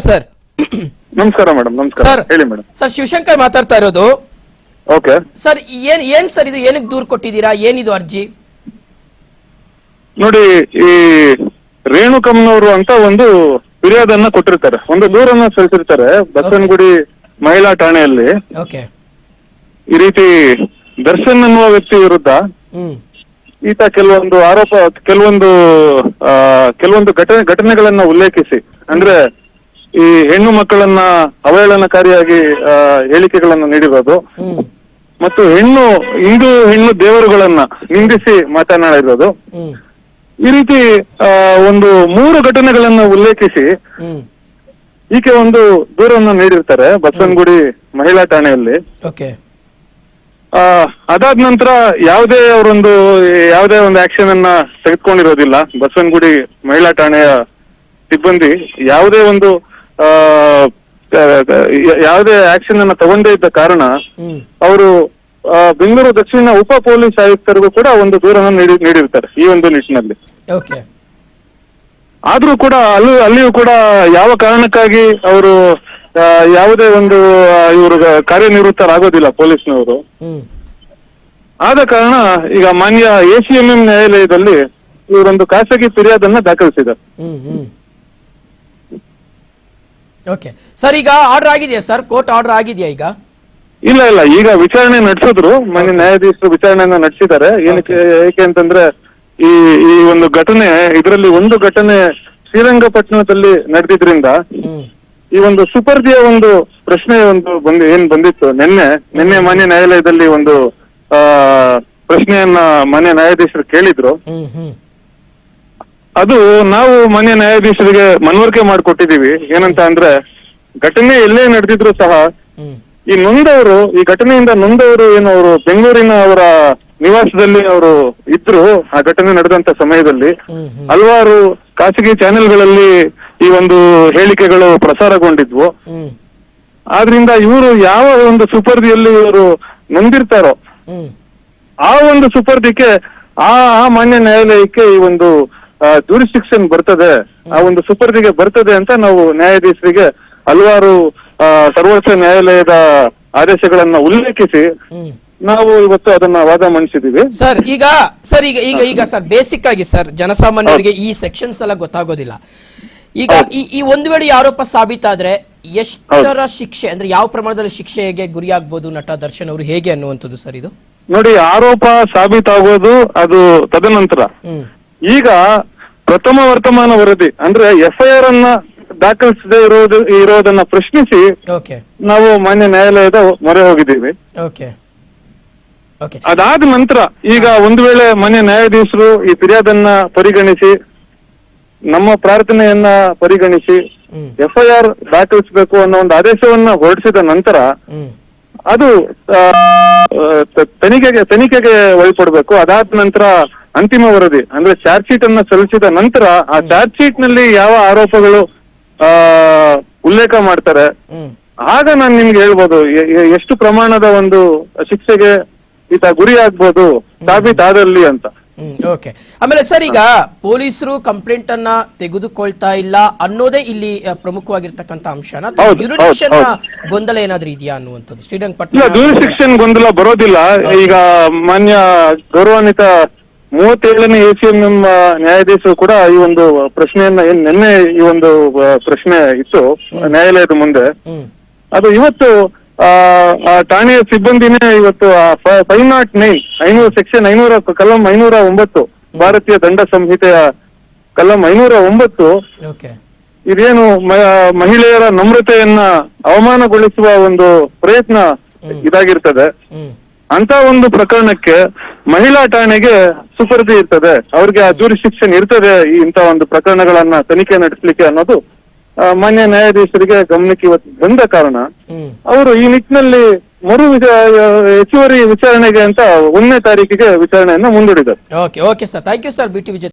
Sir ನಮಸ್ಕಾರ madam ನಮಸ್ಕಾರ. Sir ಹೇಳಿ ಮೇಡಮ್ ಸರ್ ಶಿವಶಂಕರ್ ಮಾತಾಡ್ತಾ ಇರೋದು. ಓಕೆ ಸರ್ ಏನ್ ಏನ್ ಸರ್ ಇದು? ಏನಕ್ಕೆ ದೂರ್ ಕೊಟ್ಟಿದ್ದೀರಾ? ಏನಿದು ಅರ್ಜಿ? ನೋಡಿ ಈ ರೇಣುಕಮ್ಮನವರು ಅಂತ ಒಂದು ಫಿರ್ಯಾದನ್ನ ಕೊಟ್ಟಿರ್ತಾರೆ. ಒಂದು ದೂರನ್ನ ಸಲ್ಲಿಸಿರ್ತಾರೆ ಬಸವನಗುಡಿ ಮಹಿಳಾ ಠಾಣೆಯಲ್ಲಿ. ಓಕೆ ಈ ರೀತಿ ದರ್ಶನ್ ಅನ್ನುವ ವ್ಯಕ್ತಿ ವಿರುದ್ಧ ಹ್ಮ್. ಈತ ಕೆಲವೊಂದು ಆರೋಪ ಕೆಲವೊಂದು ಆ, ಕೆಲವೊಂದು ಘಟನೆ ಘಟನೆಗಳನ್ನ ಉಲ್ಲೇಖಿಸಿ. ಅಂದ್ರೆ ಈ ಹೆಣ್ಣು ಮಕ್ಕಳನ್ನ ಅವಹೇಳನಕಾರಿಯಾಗಿ ಹೇಳಿಕೆಗಳನ್ನು ನೀಡಿರೋದು. ಮತ್ತು ಹೆಣ್ಣು ಹಿಂದೂ ಹೆಣ್ಣು ದೇವರುಗಳನ್ನ ನಿಂದಿಸಿ ಮಾತನಾಡಿರೋದು. ಈ ರೀತಿ ಆ, ಒಂದು ಮೂರು ಘಟನೆಗಳನ್ನ ಉಲ್ಲೇಖಿಸಿ ಈಕೆ ಒಂದು ದೂರವನ್ನು ನೀಡಿರ್ತಾರೆ ಬಸವನಗುಡಿ ಮಹಿಳಾ ಠಾಣೆಯಲ್ಲಿ. ಅದಾದ ನಂತರ ಯಾವುದೇ ಅವರೊಂದು ಯಾವುದೇ ಒಂದು ಆಕ್ಷನ್ ಅನ್ನ ತೆಗೆದುಕೊಂಡಿರೋದಿಲ್ಲ. ಬಸವನಗುಡಿ ಮಹಿಳಾ ಠಾಣೆಯ ಸಿಬ್ಬಂದಿ ಯಾವುದೇ ಒಂದು ಯಾವುದೇ ಆಕ್ಷನ್ ಅನ್ನ ತಗೊಂಡೇ ಇದ್ದ ಕಾರಣ ಅವರು ಬೆಂಗಳೂರು ದಕ್ಷಿಣ ಉಪ ಪೊಲೀಸ್ ಆಯುಕ್ತರಿಗೂ ಕೂಡ ಒಂದು ದೂರನ್ನು ನೀಡಿ ನೀಡಿರ್ತಾರೆ ಈ ಒಂದು ನಿಟ್ಟಿನಲ್ಲಿ. ಆದ್ರೂ ಕೂಡ ಅಲ್ಲಿ ಅಲ್ಲಿಯೂ ಕೂಡ ಯಾವ ಕಾರಣಕ್ಕಾಗಿ ಅವರು ಯಾವುದೇ ಒಂದು ಇವರು ಕಾರ್ಯನಿವೃತ್ತರಾಗೋದಿಲ್ಲ ಪೊಲೀಸ್ನವರು. ಆದ ಕಾರಣ ಈಗ ಮಾನ್ಯ ಎ ಸಿ ಎಂ ಎಂ ನ್ಯಾಯಾಲಯದಲ್ಲಿ ಇವರೊಂದು ಖಾಸಗಿ ಫಿರ್ಯಾದನ್ನ ದಾಖಲಿಸಿದ್ದಾರೆ. ಓಕೆ ಸರ್ ಈಗ ಆರ್ಡರ್ ಆಗಿದೆಯಾ ಸರ್ ಕೋರ್ಟ್ ಆರ್ಡರ್ ಆಗಿದೆಯಾ ಈಗ? ಇಲ್ಲ ಇಲ್ಲ. ಈಗ ವಿಚಾರಣೆ ನಡೆಸಿದ್ರು. ಮನೆ ನ್ಯಾಯಾಧೀಶರು ವಿಚಾರಣೆಯನ್ನ ನಡೆಸಿದ್ದಾರೆ. ಏನಕ್ಕೆ ಏಕೆ ಅಂತಂದ್ರೆ ಈ ಈ ಒಂದು ಘಟನೆ ಇದರಲ್ಲಿ ಒಂದು ಘಟನೆ ಶ್ರೀರಂಗಪಟ್ಟಣದಲ್ಲಿ ನಡೆದಿದ್ರಿಂದ ಈ ಒಂದು ಸುಪರ್ದಿಯ ಒಂದು ಪ್ರಶ್ನೆ ಒಂದು ಬಂದು ಏನ್ ಬಂದಿತ್ತು? ನಿನ್ನೆ ನಿನ್ನೆ ಮಾನ್ಯ ನ್ಯಾಯಾಲಯದಲ್ಲಿ ಒಂದು ಆ ಪ್ರಶ್ನೆಯನ್ನ ಮಾನ್ಯ ನ್ಯಾಯಾಧೀಶರು ಕೇಳಿದ್ರು. ಅದು ನಾವು ಮಾನ್ಯ ನ್ಯಾಯಾಧೀಶರಿಗೆ ಮನವರಿಕೆ ಮಾಡಿಕೊಟ್ಟಿದೀವಿ ಏನಂತ ಅಂದ್ರೆ ಘಟನೆ ಎಲ್ಲೇ ನಡೆದಿದ್ರು ಸಹ ಈ ನೊಂದವರು ಈ ಘಟನೆಯಿಂದ ನೊಂದವರು ಏನು ಅವರು ಬೆಂಗಳೂರಿನ ಅವರ ನಿವಾಸದಲ್ಲಿ ಅವರು ಇದ್ರು ಆ ಘಟನೆ ನಡೆದಂತ ಸಮಯದಲ್ಲಿ. ಹಲವಾರು ಖಾಸಗಿ ಚಾನೆಲ್ಗಳಲ್ಲಿ ಈ ಒಂದು ಹೇಳಿಕೆಗಳು ಪ್ರಸಾರಗೊಂಡಿದ್ವು. ಆದ್ರಿಂದ ಇವರು ಯಾವ ಒಂದು ಸುಪರ್ದಿಯಲ್ಲಿ ಇವರು ನೊಂದಿರ್ತಾರೋ ಆ ಒಂದು ಸುಪರ್ದಿಗೆ ಆ ಆ ಮಾನ್ಯ ನ್ಯಾಯಾಲಯಕ್ಕೆ ಈ ಒಂದು ಜೂರಿಸ್ಟಿಕ್ಷನ್ ಬರ್ತದೆ ಆ ಒಂದು ಸುಪರ್ದಿಗೆ ಬರ್ತದೆ ಅಂತ ನಾವು ನ್ಯಾಯಾಧೀಶರಿಗೆ ಹಲವಾರು ಸರ್ವೋಚ್ಚ ನ್ಯಾಯಾಲಯದ ಆದೇಶಗಳನ್ನ ಉಲ್ಲೇಖಿಸಿ ನಾವು ಇವತ್ತು ಅದನ್ನ ವಾದ ಮಂಡಿಸಿದೀವಿ. ಸರ್ ಈಗ ಸರ್ ಈಗ ಈಗ ಈಗ ಸರ್ ಬೇಸಿಕ್ ಆಗಿ ಸರ್ ಜನಸಾಮಾನ್ಯರಿಗೆ ಈ ಸೆಕ್ಷನ್ಸ್ ಎಲ್ಲ ಗೊತ್ತಾಗೋದಿಲ್ಲ. ಈಗ ಈ ಈ ಒಂದು ವೇಳೆ ಈ ಆರೋಪ ಸಾಬೀತಾದ್ರೆ ಎಷ್ಟರ ಶಿಕ್ಷೆ ಅಂದ್ರೆ ಯಾವ ಪ್ರಮಾಣದಲ್ಲಿ ಶಿಕ್ಷೆಗೆ ಗುರಿಯಾಗಬಹುದು ನಟ ದರ್ಶನ್ ಅವರು ಹೇಗೆ ಅನ್ನುವಂಥದ್ದು ಸರ್ ಇದು? ನೋಡಿ ಆರೋಪ ಸಾಬೀತಾಗೋದು ಅದು ತದನಂತರ. ಈಗ ಪ್ರಥಮ ವರ್ತಮಾನ ವರದಿ ಅಂದ್ರೆ ಎಫ್ಐಆರ್ ಅನ್ನ ದಾಖಲಿಸದೆ ಇರೋದು ಇರೋದನ್ನ ಪ್ರಶ್ನಿಸಿ ಓಕೆ ನಾವು ಮಾನ್ಯ ನ್ಯಾಯಾಲಯದ ಮೊರೆ ಹೋಗಿದ್ದೀವಿ. ಓಕೆ ಓಕೆ ಅದಾದ ನಂತರ ಈಗ ಒಂದು ವೇಳೆ ಮಾನ್ಯ ನ್ಯಾಯಾಧೀಶರು ಈ ಫಿರ್ಯಾದನ್ನ ಪರಿಗಣಿಸಿ ನಮ್ಮ ಪ್ರಾರ್ಥನೆಯನ್ನ ಪರಿಗಣಿಸಿ ಎಫ್ಐಆರ್ ದಾಖಲಿಸಬೇಕು ಅನ್ನೋ ಒಂದು ಆದೇಶವನ್ನ ಹೊರಡಿಸಿದ ನಂತರ ಅದು ತನಿಖೆಗೆ ತನಿಖೆಗೆ ಒಳಪಡಬೇಕು. ಅದಾದ ನಂತರ ಅಂತಿಮ ವರದಿ ಅಂದ್ರೆ ಚಾರ್ಜ್ ಶೀಟ್ ಅನ್ನ ಸಲ್ಲಿಸಿದ ನಂತರ ಆ ಚಾರ್ಜ್ ಶೀಟ್ನಲ್ಲಿ ಯಾವ ಆರೋಪಗಳು ಆ ಉಲ್ಲೇಖ ಮಾಡ್ತಾರೆ? ಆಗ ನಾನು ನಿಮ್ಗೆ ಹೇಳ್ಬೋದು ಎಷ್ಟು ಪ್ರಮಾಣದ ಒಂದು ಶಿಕ್ಷೆಗೆ ಈತ ಗುರಿ ಆಗ್ಬೋದು ಸಾಬೀತಾದಲ್ಲಿ ಅಂತ. ಓಕೆ ಆಮೇಲೆ ಸರ್ ಈಗ ಪೊಲೀಸರು ಕಂಪ್ಲೇಂಟ್ ಅನ್ನ ತೆಗೆದುಕೊಳ್ತಾ ಇಲ್ಲ ಅನ್ನೋದೇ ಇಲ್ಲಿ ಪ್ರಮುಖವಾಗಿರ್ತಕ್ಕಂತ ಪ್ರಮುಖವಾಗಿರ್ತಕ್ಕಂಥ ಅಂಶನ? ಗೊಂದಲ ಏನಾದ್ರೂ ಇದೆಯಾ ಅನ್ನುವಂಥದ್ದು? ಶ್ರೀರಂಗಪಟ್ಟಣ ಗೊಂದಲ ಬರೋದಿಲ್ಲ. ಈಗ ಮಾನ್ಯ ಗೌರವಾನ್ವಿತ ಮೂವತ್ತೇಳನೇ ಎ ಸಿ ಎಂ ನ್ಯಾಯಾಧೀಶರು ಕೂಡ ಈ ಒಂದು ಪ್ರಶ್ನೆಯನ್ನ ಏನ್ ನಿನ್ನೆ ಈ ಒಂದು ಪ್ರಶ್ನೆ ಇತ್ತು ನ್ಯಾಯಾಲಯದ ಮುಂದೆ. ಅದು ಇವತ್ತು ಆ, ಠಾಣೆಯ ಸಿಬ್ಬಂದಿನೇ ಇವತ್ತು ಫೈವ್ ನಾಟ್ ನೈನ್ ಐನೂರು ಸೆಕ್ಷನ್ ಐನೂರ ಕಲಂ ಐನೂರ ಒಂಬತ್ತು ಭಾರತೀಯ ದಂಡ ಸಂಹಿತೆಯ ಕಲಂ ಐನೂರ ಒಂಬತ್ತು ಇದೇನು ಮಹಿಳೆಯರ ನಮ್ರತೆಯನ್ನ ಅವಮಾನಗೊಳಿಸುವ ಒಂದು ಪ್ರಯತ್ನ ಇದಾಗಿರ್ತದೆ. ಅಂತ ಒಂದು ಪ್ರಕರಣಕ್ಕೆ ಮಹಿಳಾ ಠಾಣೆಗೆ ಸುಪರ್ದಿ ಇರ್ತದೆ. ಅವ್ರಿಗೆ ಆ ಶಿಕ್ಷಣ ಇರ್ತದೆ ಈ ಇಂಥ ಒಂದು ಪ್ರಕರಣಗಳನ್ನ ತನಿಖೆ ನಡೆಸಲಿಕ್ಕೆ ಅನ್ನೋದು ಮಾನ್ಯ ನ್ಯಾಯಾಧೀಶರಿಗೆ ಗಮನಕ್ಕೆ ಇವತ್ತು ಬಂದ ಕಾರಣ. ಅವರು ಈ ನಿಟ್ಟಿನಲ್ಲಿ ಮರು ಹೆಚ್ಚುವರಿ ವಿಚಾರಣೆಗೆ ಅಂತ ಒಂದನೇ ತಾರೀಕಿಗೆ ವಿಚಾರಣೆಯನ್ನ ಮುಂದೂಡಿದರು okay okay sir thank you sir BT Vijay